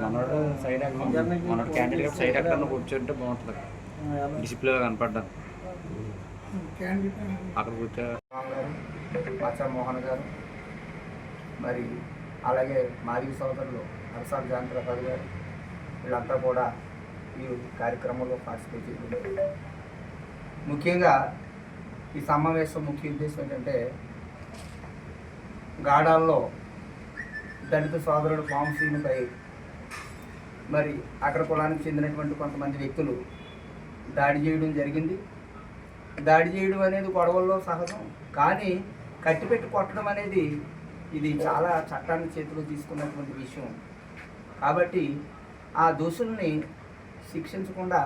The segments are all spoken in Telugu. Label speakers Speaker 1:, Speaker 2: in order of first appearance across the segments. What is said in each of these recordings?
Speaker 1: మనోడు సైడ్ మనోడు క్యాండిడేట్ సైడ్ ఎక్కడ కూర్చుంటే బాగుంటుంది. డిసిప్లిన్ కనపడ్డాను. అక్కడ కూర్చో.
Speaker 2: మోహన్ గారు మరి అలాగే మాజీ సోదరులు అరసాల్ జాంత్రపాల్ గారు వీళ్ళంతా కూడా ఈ కార్యక్రమంలో పార్టిసిపేట్ చేస్తున్నారు ముఖ్యంగా ఈ సమావేశం ముఖ్య ఉద్దేశం ఏంటంటే గాడాల్లో దళిత సోదరుడు పాంసీనిపై మరి అగ్ర కులానికి చెందినటువంటి కొంతమంది వ్యక్తులు దాడి చేయడం జరిగింది. దాడి చేయడం అనేది గొడవల్లో సహజం కానీ కట్టిపెట్టి కొట్టడం అనేది ఇది చాలా చట్టాన్ని చేతిలో తీసుకున్నటువంటి విషయం. కాబట్టి ఆ దోషుల్ని శిక్షించకుండా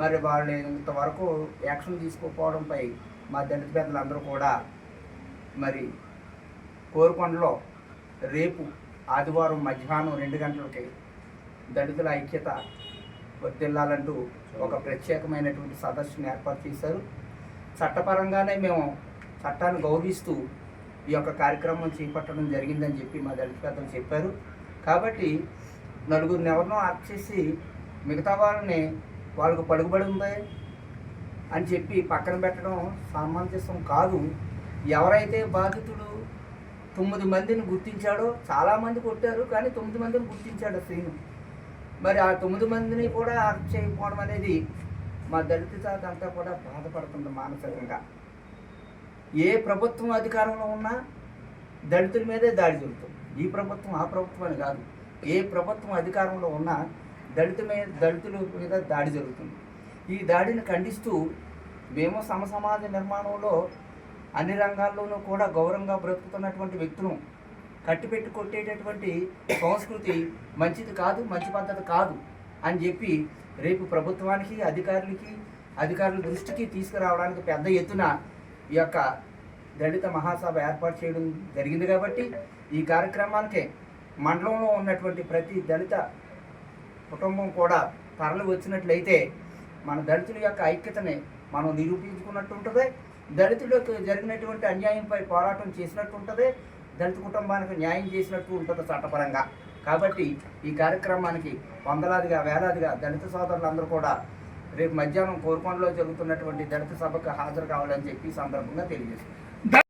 Speaker 2: మరి వాళ్ళు ఇంతవరకు యాక్షన్ తీసుకోకపోవడంపై మా దళిత పెద్దలందరూ కూడా మరి కోరుకొండలో రేపు ఆదివారం మధ్యాహ్నం రెండు గంటలకి దళితుల ఐక్యత వర్తిల్లాలంటూ ఒక ప్రత్యేకమైనటువంటి సదస్సును ఏర్పాటు చేశారు. చట్టపరంగానే మేము చట్టాన్ని గౌరవిస్తూ ఈ యొక్క కార్యక్రమం చేపట్టడం జరిగిందని చెప్పి మా దళిత పెద్దలు చెప్పారు. కాబట్టి నలుగురిని ఎవరినో అరెస్ట్ చేసి మిగతా వాళ్ళని వాళ్ళకు పలుకుబడి ఉంది అని చెప్పి పక్కన పెట్టడం సమంజసం కాదు. ఎవరైతే బాధితుడు తొమ్మిది మందిని గుర్తించాడో చాలామంది కొట్టారు కానీ తొమ్మిది మందిని గుర్తించాడు శ్రీను మరి ఆ తొమ్మిది మందిని కూడా అరెస్ట్ చేయకపోవడం అనేది మా దళిత జాతి అంతా కూడా బాధపడుతుంది మానసికంగా. ఏ ప్రభుత్వం అధికారంలో ఉన్నా దళితుల మీదే దాడి జరుగుతుంది. ఈ ప్రభుత్వం ఆ ప్రభుత్వం అని కాదు. ఏ ప్రభుత్వం అధికారంలో ఉన్నా దళిత మీద దళితుల మీద దాడి జరుగుతుంది. ఈ దాడిని ఖండిస్తూ మేము సమసమాజ నిర్మాణంలో అన్ని రంగాల్లోనూ కూడా గౌరవంగా బ్రతుకుతున్నటువంటి వ్యక్తులు కట్టిపెట్టి కొట్టేటటువంటి సంస్కృతి మంచిది కాదు మంచి పద్ధతి కాదు అని చెప్పి రేపు ప్రభుత్వానికి అధికారులకి అధికారుల దృష్టికి తీసుకురావడానికి పెద్ద ఎత్తున ఈ యొక్క దళిత మహాసభ ఏర్పాటు చేయడం జరిగింది కాబట్టి ఈ కార్యక్రమానికి మండలంలో ఉన్నటువంటి ప్రతి దళిత కుటుంబం కూడా తరలి వచ్చినట్లయితే మన దళితుల యొక్క ఐక్యతని మనం నిరూపించుకున్నట్టు ఉంటుంది. దళితులకు జరిగినటువంటి అన్యాయంపై పోరాటం చేసినట్టు ఉంటుంది. దళిత కుటుంబానికి న్యాయం చేసినట్టు ఉంటుంది చట్టపరంగా. కాబట్టి ఈ కార్యక్రమానికి వందలాదిగా వేలాదిగా దళిత సోదరులందరూ కూడా రేపు మధ్యాహ్నం కోరుకొండలో జరుగుతున్నటువంటి దళిత సభకు హాజరు కావాలని చెప్పి సందర్భంగా తెలియజేస్తున్నారు